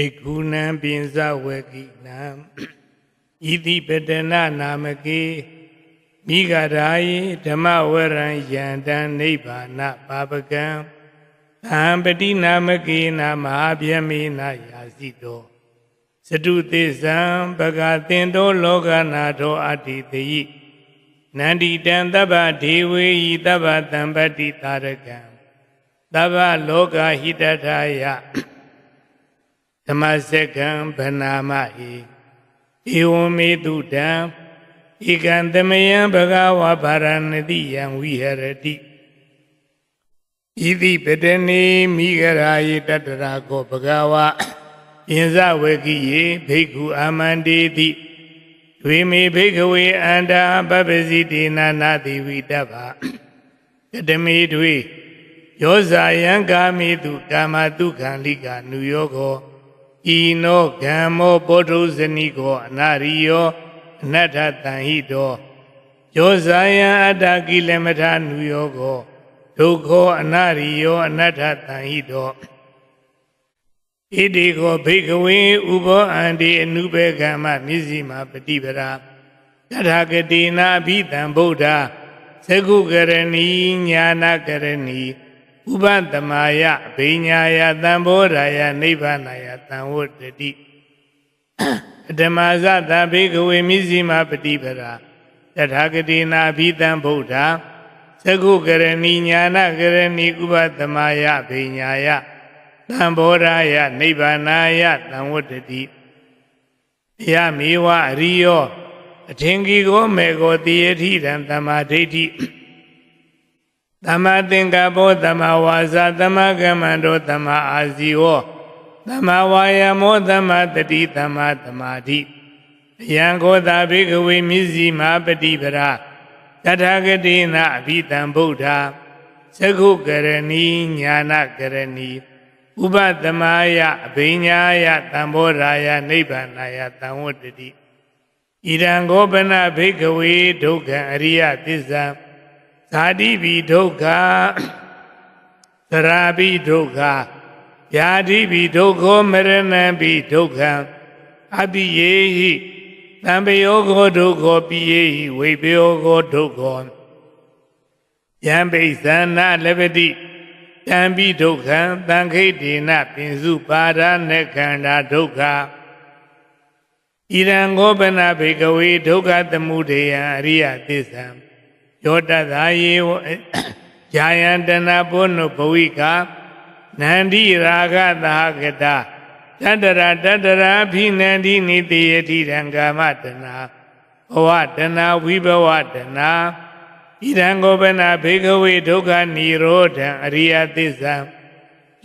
ဧကုဏံပိဉ္စဝကိနံဣတိပတနာနာမကေမိဂရာယေဓမ္မဝရံယန္တံနိဗ္ဗာနပါပကံသံပတိနာမကေနာမဟာဗျမေနယာစီတောစတုသေဇံပကတင်တောလောကနာတောအတ္တိတိနန္တိတံတဗ္ဗဒေဝေယိတဗ္ဗတံပတ္တိတာရကံတဗ္ဗလောကဟိတထာယဓ မ္မစကံဗနာမဟိဧဝမေတုတံဧကံသမယံဘဂဝါဗာရဏတိယံဝိဟရတိဣတိပတနေမိဂရာယေတတရာကောဘဂဝါယင်ဇဝကိယေဘိက္ခုအာမန္တေတိဒွေမေဘိက္ခဝေအန္တာပပ္ပစီတေနာနာတိဝိတ္တဗာကတမေတွေယောဇာယံကာမိတုကာမတုခံလိကာနုယောကော ဤနောဂမ္မောပောထုဇနိကောအနာရိယောအနတ္ထတံဟိတောယောဇာယံအတ္တကိလမထနုယောကောဒုက္ခောအနာရိယောအနတ္ထတံဟိတောဣတိကောဘိကဝေဥဘောအန္တိအနုဘေကမ္မမျက်စိမာပฏิပရာတထာဂတိနာအဘိတံဗုဒ္ဓသကုကရဏီညာနာကရဏီ ဥပတမယအဘိညာယသံဘောဓာယနိဗ္ဗာနယသံဝတ္တိဓမ္မဇသဗေကဝေမိစီမပฏิပရာတထာဂတိနာအဘိတံဗုဒ္ဓသကုကရဏီညာနာကရဏီဥပတမယအဘိညာယသံဘောဓာယနိဗ္ဗာနာယသံဝတ္တိယမေဝအရိယောအထင်ကြီးကိုမေကိုတိယထိတံသမ္မာဒိဋ္ဌိ သမ္မာသင်္ကပ္ပောသမ္မာဝါစာသမ္မာကမ္မန္တောသမ္မာအာဇီဝောသမ္မာဝါယာမောသမ္မာတတိသမ္မာသမာဓိယံခောတာဘေကဝေမြစ္စည်းမာပฏิပရာတထာဂတိနာအဘိတံဗုဒ္ဓသကုကရဏီညာနာကရဏီဥပသမာယအဘိညာယသံဘောရာယနိဗ္ဗာနာယသံဝတ္တိဣရံဂောပနဘိကဝေဒုက္ခံအရိယသစ္စာ ဇာတိပိဒုက္ခသရာပိဒုက္ခယာတိပိဒုက္ခမရဏံပိဒုက္ခံအပိယေဟိတံပယောဂောဒုက္ခပိယေဟိဝိပယောဂောဒုက္ခယံပိသနာလပတိတံပိဒုက္ခံသံခိတေနပင်စုပါဒနခန္ဓာဒုက္ခဣရံဂောပနဘေကဝေဒုက္ခသမုဒယံအရိယသစ္ဆံ ယောတသာယေဝဇာယံတနာပုဏ္ဏဘဝိကနန္ဒီရာဂသာဂတတတရာတတရာဖိနန္ဒီနိတိယတိရံကာမတနာဘဝတနာဝိဘဝတနာဣရံကိုပနာဘေကဝေဒုက္ခនិရောဓံအရိယသစ္ဆံ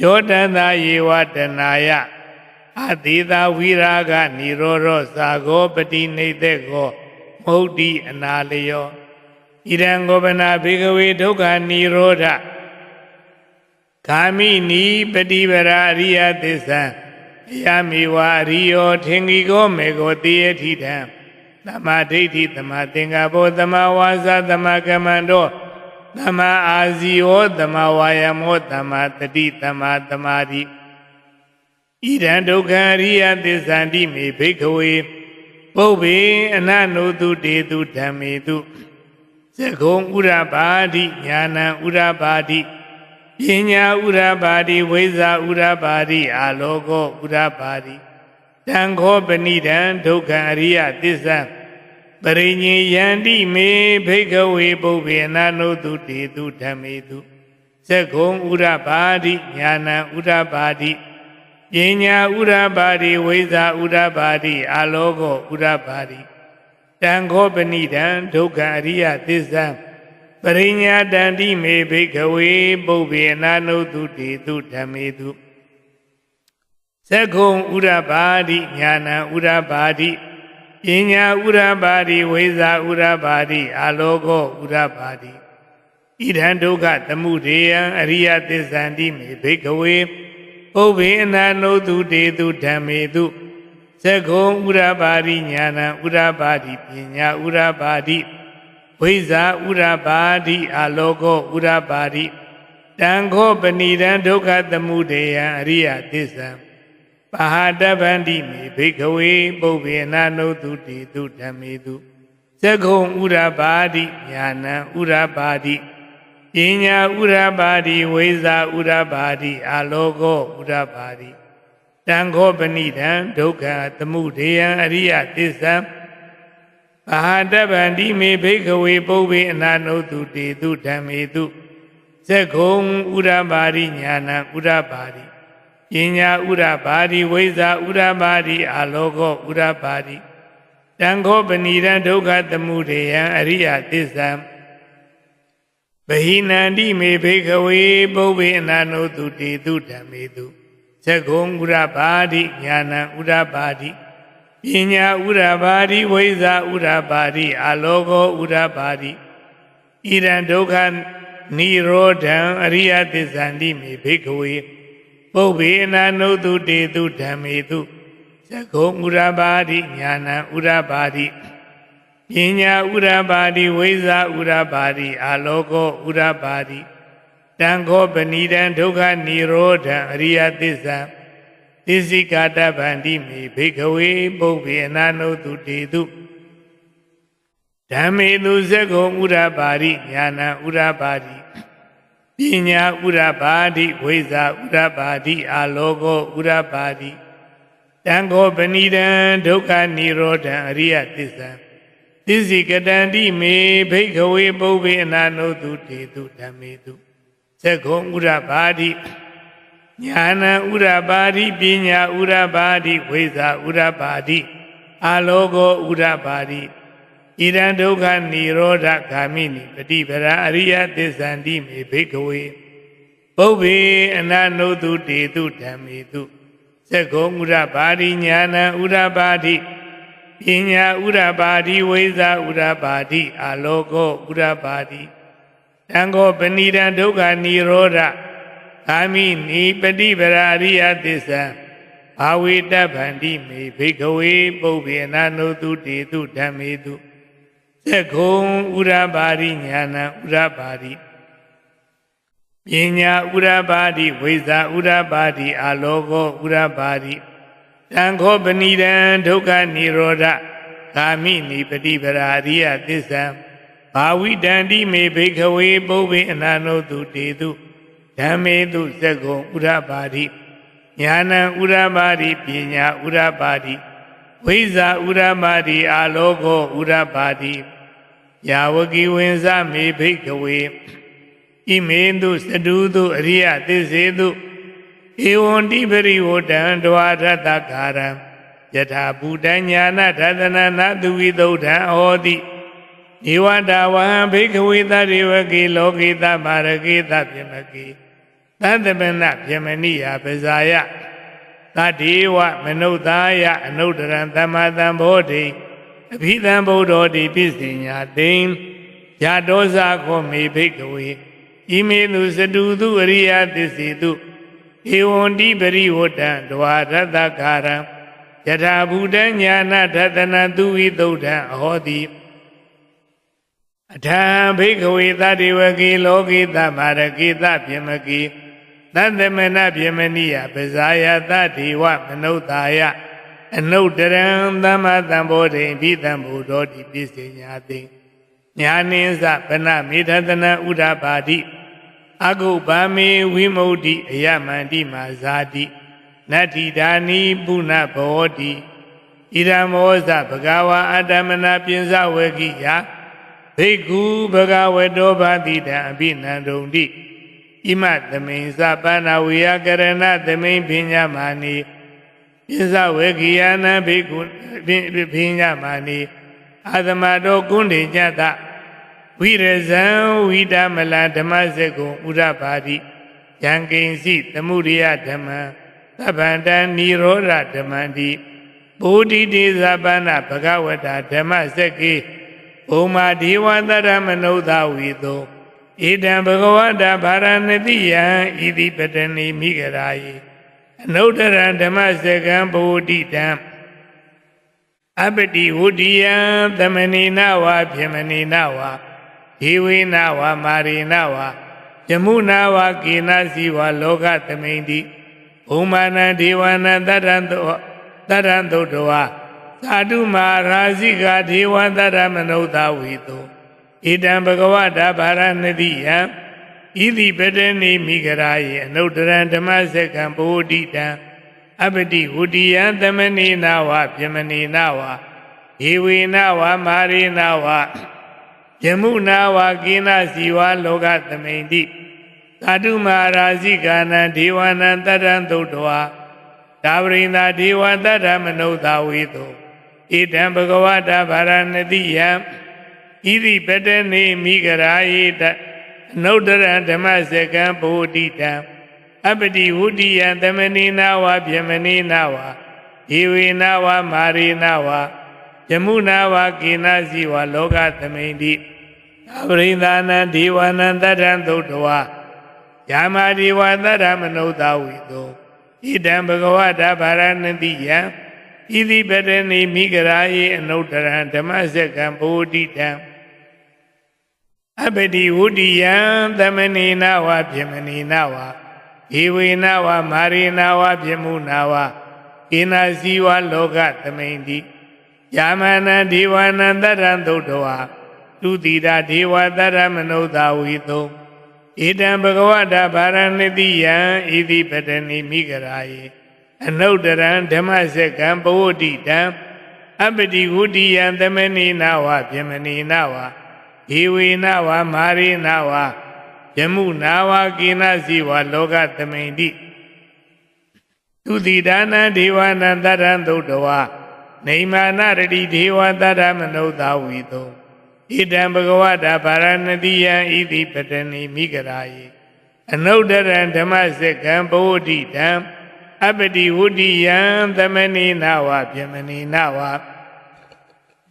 ယောတသာယေဝတနာယအတိသာဝိရာဂនិရောဓသာဂောပတိနေသက်ကောမဟုတ်တိအနာလျော ဣရံကိုပနာဘေကဝေဒုက္ခនិရောဓဂာမိနိပฏิပရာအရိယသစ္ဆံယမေဝအရိယောထင်ကြီးကိုမေကိုတေယထိတံသမာဒိဋ္ဌိသမာသင်္ကပ္ပောသမာဝါစာသမာကမ္မန္တောသမာအာဇီဝသမာဝါယမောသမာတတိသမာသမာဓိဣဒံဒုက္ခအရိယသစ္ဆန္တိမေဘိက္ခဝေပုဗ္ဗေအနနုတုတေတုဓမ္မေတု သကုံဥရပါတိညာဏံဥရပါတိပညာဥရပါတိဝိဇာဥရပါတိအာလောကောဥရပါတိတံခောပဏိတံဒုက္ခအရိယသစ္စာပရိညေယန္တိမေဘိကဝေပုဗ္ဗေနနုတုတေတုဓမ္မေတုသကုံဥရပါတိညာဏံဥရပါတိပညာဥရပါတိဝိဇာဥရပါတိအာလောကောဥရပါတိ တံခောပဏိတံဒုက္ခအရိယသစ္စာပရိညာတန္တိမေဘိကဝေပုဗ္ဗေနာနုတုတေတုဓမ္မေတုသက္ခုံဥရပါတိညာဏဥရပါတိပညာဥရပါတိဝိဇာဥရပါတိအာလောကောဥရပါတိဣဒံဒုက္ခသမှုဒေယံအရိယသစ္ဆန္တိမေဘိကဝေပုဗ္ဗေနာနုတုတေတုဓမ္မေတု သက္ခုံဥရပါတိညာဏဥရပါတိပညာဥရပါတိဝိဇာဥရပါတိအာလောကောဥရပါတိတံခောပဏိတံဒုက္ခသမှုဒေယံအရိယသစ္ဆံပါဟတဗန္တိမေဘိကဝေပုဗ္ဗေနာနုတုတိတုဓမ္မေတုသက္ခုံဥရပါတိညာဏံဥရပါတိပညာဥရပါတိဝိဇာဥရပါတိအာလောကောဥရပါတိ တံခောပဏိတံဒုက္ခသမုဒေယံအရိယသစ္ဆံပါဟတဗန္တိမေဘိကဝေပုဗ္ဗေအနာနုတုတိတုဓမ္မေတုသက္ခုံဥရပါတိညာဏံဥရပါတိပညာဥရပါတိဝိဇာဥရပါတိအာလောကောဥရပါတိတံခောပဏိတံဒုက္ခသမုဒေယံအရိယသစ္ဆံဗဟိနန္တိမေဘေခဝေပုဗ္ဗေအနာနုတုတေတုဓမ္မေတု သက္ကုံဥရပါတိညာဏံဥရပါတိပညာဥရပါတိဝိဇာဥရပါတိအာလောကောဥရပါတိဣရံဒုက္ခនិရောဓံအရိယသစ္ဆန္တိမေဘေခဝေပုဗ္ဗေအနာနုတုတေတုဓမ္မေတုသက္ကုံဥရပါတိညာဏံဥရပါတိပညာဥရပါတိဝိဇာဥရပါတိအာလောကောဥရပါတိ တံခောပဏိတံဒုက္ခនិရောဓံအရိယသစ္စာသစ္စိကာတဗန္တိမေဘိကဝေပုဗ္ဗေအနာနုတုတေတုဓမ္မေသူဇက္ကုံဥရပါတိညာဏံဥရပါတိပညာဥရပါတိဝိဇာဥရပါတိအာလောကောဥရပါတိတံခောပဏိတံဒုက္ခនិရောဓံအရိယသစ္စာသစ္စိကတန္တိမေဘိခဝေပုဗ္ဗေအနာနုတုတေတုဓမ္မေတု သက္ခုံဥရပါတိညာဏံဥရပါတိပညာဥရပါတိဝိဇာဥရပါတိအာလောကောဥရပါတိဣရံဒုက္ခនិရောဓဂာမိနိပฏิပရာအရိယသစ္ဆန္တိမေဘိခဝေပုဗ္ဗေအနာနုတုတေတုဓမ္မေတုသက္ခုံဥရပါတိညာဏံဥရပါတိပညာဥရပါတိဝိဇာဥရပါတိအာလောကောဥရပါတိ တံခောပဏိတံဒုက္ခនិရောဓသာမိနိပฏิပရာရိယသစ္စာဘာဝေတဗန္တိမေဘိကဝေပုဗ္ဗေနာနုတုတေတုဓမ္မေတုသက္ခုံဥရပါတိညာဏံဥရပါတိပညာဥရပါတိဝိဇာဥရပါတိအာလောကောဥရပါတိတံခောပဏိတံဒုက္ခនិရောဓကာမိနိပฏิပရာရိယသစ္ဆံ ဘာဝိတန္တိမေဘိခဝေပုဗ္ဗေအနာနုတုတေတုဓမ္မေတုသက္ကုံဥရပါတိညာဏံဥရပါတိပညာဥရပါတိဝိဇာဥရပါတိအာလောကောဥရပါတိယာဝကိဝင်းစမေဘိခဝေဣမေတုသတုတုအရိယသစ္စေတုဧဝံတိပရိဝတံတဝရတ္တကာရံယထာဘူတညာနာသဒနာနာသူဝိသုဒ္ဓံဟောတိ ဧဝတဝဟံဘိကဝေသရေဝကေလောကေသမာရကေသပြမကေသတ္တပနပြမဏိယပဇာယသတ္တေဝမနုဿာယအနုတ္တရံသမ္မာသမ္ဗောဓိအဘိဓမ္ဗုဒ္ဓောတိပစ္စညာတိံယတောဇာခောမေဘိကဝေဣမေတုစတုတုအရိယသစ္စေတုဧဝံတိပရိဝတ္တံဒဝရတ္တကာရံယထာဘူတညာနာထသနာသူဝိသုဒ္ဓံအဟောတိ အထံဘိကဝေသတ္တေဝကေလောကေသမာရကေသပြမကေသတ္တမနပြမဏိယပဇာယသတိဝမနုဿာယအနုတရံသမ္မာသမ္ဗောဓိဘိသံဘူတော်တိပစ္စညာတိညာနိသဗနမေထတနာဥဒ္ဓပါတိအကုဗာမေဝိမု ക്തി အယမန္တိမာဇာတိနတ္ထိဓာနီပုဏ္ဏဘောတိဣရမောဇဘဂဝါအတ္တမနာပြင်စဝေကိယ ဘိက္ခုဘဂဝတောဘာတိတံအဘိနန္ဒုံတိဣမသမိန်စပါဏဝေယကရဏသမိန်ပညာမာနိပြင်စဝေကိယနာဘိက္ခုပညာမာနိအာသမတောကုဏ္ဍေညတဝိရဇံဝိတမလဓမ္မစကုံဥရပါတိယံကိဉ္စီသမုဒိယဓမ္မံသဗ္ဗန္တနိရောဓဓမ္မန္တိဗုဒ္ဓိတေဇပန္နဘဂဝတာဓမ္မစက္ကေ ဘုံမာဒေဝတရမနုဿဝီသောဧတံဘဂဝတာဗာရဏတိယံဣတိပတနေမိဂရာယေအနုတ္တရဓမ္မစကံဗုဒ္ဓိတံအပတိဝုဒ္ဓိယံသမဏိနဝါဖြမဏိနဝါဒေဝေနဝါမာရိနဝါယမုနာဝါကေနစီဝါလောကသမိန်တိဘုံမာနံဒေဝနံတတ္တံသောတတ္တံသုတ္တဝါ သာဓုမာရာဇိကဒေဝတတ္တမနုဿဝိတောဣတံဘဂဝတာဗာရဏတိယံဣတိပတနေမိဂရာယေအနုတ္တရံဓမ္မစက္ကံဘောဓိတံအပတိဝုတိယံသမနေနာဝပြမနေနာဝဧဝေနာဝမာရေနာဝယမုနာဝကိနာစီဝလောကသမိန်တိသာဓုမာရာဇိကနံဒေဝနံတတ္တံသုတ္တဝါဒါဝရိန္ဒဒေဝတတ္တမနုဿဝေတော ဣတံဘဂဝတာဗာရဏတိယံဣတိပတနေမိဂရာယေတအနုတ္တရံဓမ္မစကံဗုဒ္ဓိတံအပတိဝုဒ္ဓိယံသမဏိနာဝဗျမဏိနာဝဧဝေနာဝမာရေနာဝယမုနာဝကေနာစီဝလောကသမိန်တိအပရိသနံဒေဝနံတတ္တံသုတ္တဝါယာမဒေဝတတ္တမနုဿဝိတောဣတံဘဂဝတာဗာရဏတိယံ ဣတိပတနေမိဂရာယေအနုတ္တရံဓမ္မစကံဗုဒ္ဓိတံအပတိဝုဒ္ဓိယံသမဏေနာဝပြမဏေနာဝဧဝေနာဝမာရေနာဝပြမှုနာဝကေနာစီဝလောကသမိန်တိယာမနံဒေဝနံတတ္တံသုတ္တဝါတုတိတာဒေဝတတ္တမနုဿဝိတောဣတံဘဂဝတာဗာရဏတိယံဣတိပတနေမိဂရာယေ အနုတ္တရံဓမ္မစက္ကံပဝတ္တိတံအပတိဝုဒ္ဓိယံသမဏေနာဝပြမဏေနာဝဧဝေနာဝမာရေနာဝယမုနာဝကိနာစီဝလောကသမိန်တိသူတိဒါနံဒေဝနံတတ္တံသုတ္တဝါနေမာနရတိဒေဝတတ္တမနုဿဝီတောဣတံဘဂဝတာဗာရဏတိယံဣတိပတနေမိဂရာယေအနုတ္တရံဓမ္မစက္ကံဘဝတိတံ အပတိဝုဒ္ဓိယံသမဏေနာဝပြမဏေနာဝ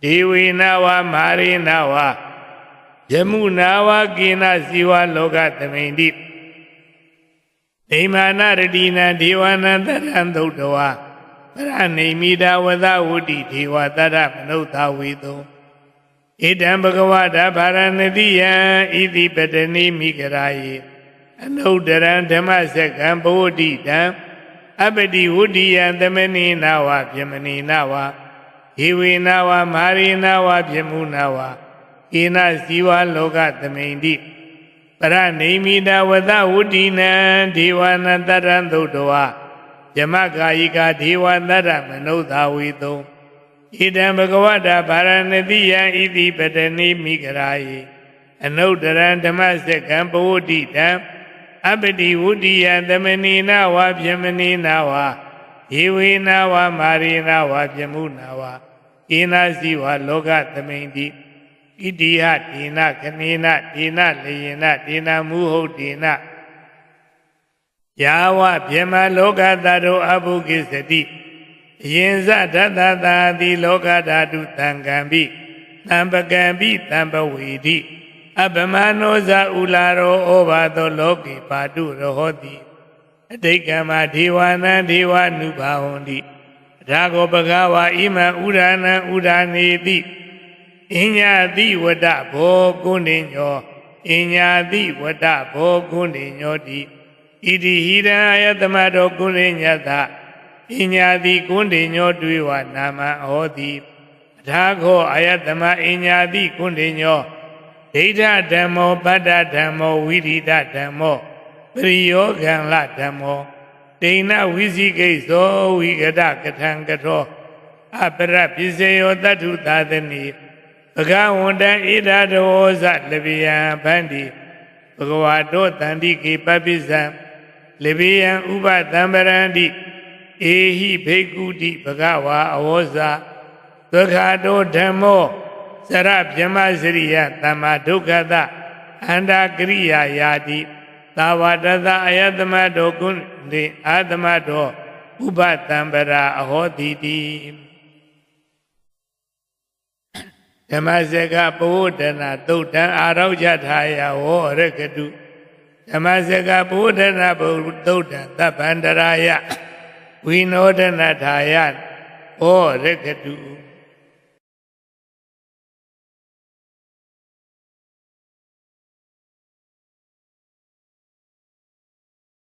ဒေဝေနာဝမာရေနာဝယမုနာဝကေနစီဝလောကသမိန်တိဒိမာနရတိနံဒေဝနံတရံသုတ်တဝါပရဏိမိတာဝသဝုတိဒေဝတရမနုဿဝေသောဣတံဘဂဝတာဗာရဏတိယံဣတိပတနေမိဂရာယေအနုတ္တရံဓမ္မစက္ကံဘဝတိတံ အပတိဝုဒ္ဓိယံသမဏေနာဝပြမဏေနာဝဧဝေနာဝမာရေနာဝပြမှုနာဝဧနစီဝလောကသမိန်တိပရနေမိတာဝသဝုဒ္ဓိနံဒေဝနတရံသုတ္တဝါယမကာယိကာဒေဝတရမနုဿဝေတုံဣတံဘဂဝတာဗာရဏတိယံဣတိပတနေမိဂရာယေအနုတ္တရံဓမ္မစက္ကံပဝတ္တိတံ အပတိဝုဒ္ဓိယသမဏေနာဝပြမဏေနာဝဧဝေနာဝမာရေနာဝပြမှုနာဝဧနာစီဝလောကသမိန်တိဣတိဟဒေနခနေနဒေနလေယနဒေနမုဟုတ်ဒေနယာဝဗျမလောကတတောအဘုကိစတိအရင်ဇဒတတာတိလောကဓာတုတံကံပိတံပကံပိတံပဝေတိ အပမနောဇဥလာရောဩဘာသောလောကေပါတုရဟောတိအတိတ်ကမဒေဝနံဒေဝနုဘာဝန္တိဒါကောပကဝါဣမံဥဒာနံဥဒာနေတိအညတိဝတ္တဘောကုဏိညောအညာတိဝတ္တဘောကုဏိညောတိဣတိဟိရံအယတမတောကုဏိညတအညာတိကုဏိညောတွေဝနာမဟောတိဒါခောအယတမအညာတိကုဏိညော ဒိဋ္ဌဓမ္မောပတ္တဓမ္မောဝိရိဒဓမ္မောပရိယောဂံလဓမ္မောဒိဏဝိသိကိသောဝိကဒကထံကထောအပရပစ္စယောတတ္ထုသာသနိဘဂဝန္တံဣဒဒောဇလဗိယံဗန္တိဘဂဝါတောတန္တိကေပပိစံလဗိယံဥပတံပရန္တိဧဟိဘေကုတိဘဂဝါအဝောဇသက္ခာတောဓမ္မော စရဗြဟ္မစရိယသမ္မာဒုက္ခတအန္တာကရိယာယာတိသာဝတသအယတမတောကုဏိအာတမတောဥပတံပရာအဟောတိတိဓမ္မစကပဝဒနာသုတ်တံအာရောကြထာယဝောရကတုဓမ္မစကပဝဒနာဘုသုတ်တံသဗ္ဗန္တရာယဝိနောဒနာထာယဝောရကတု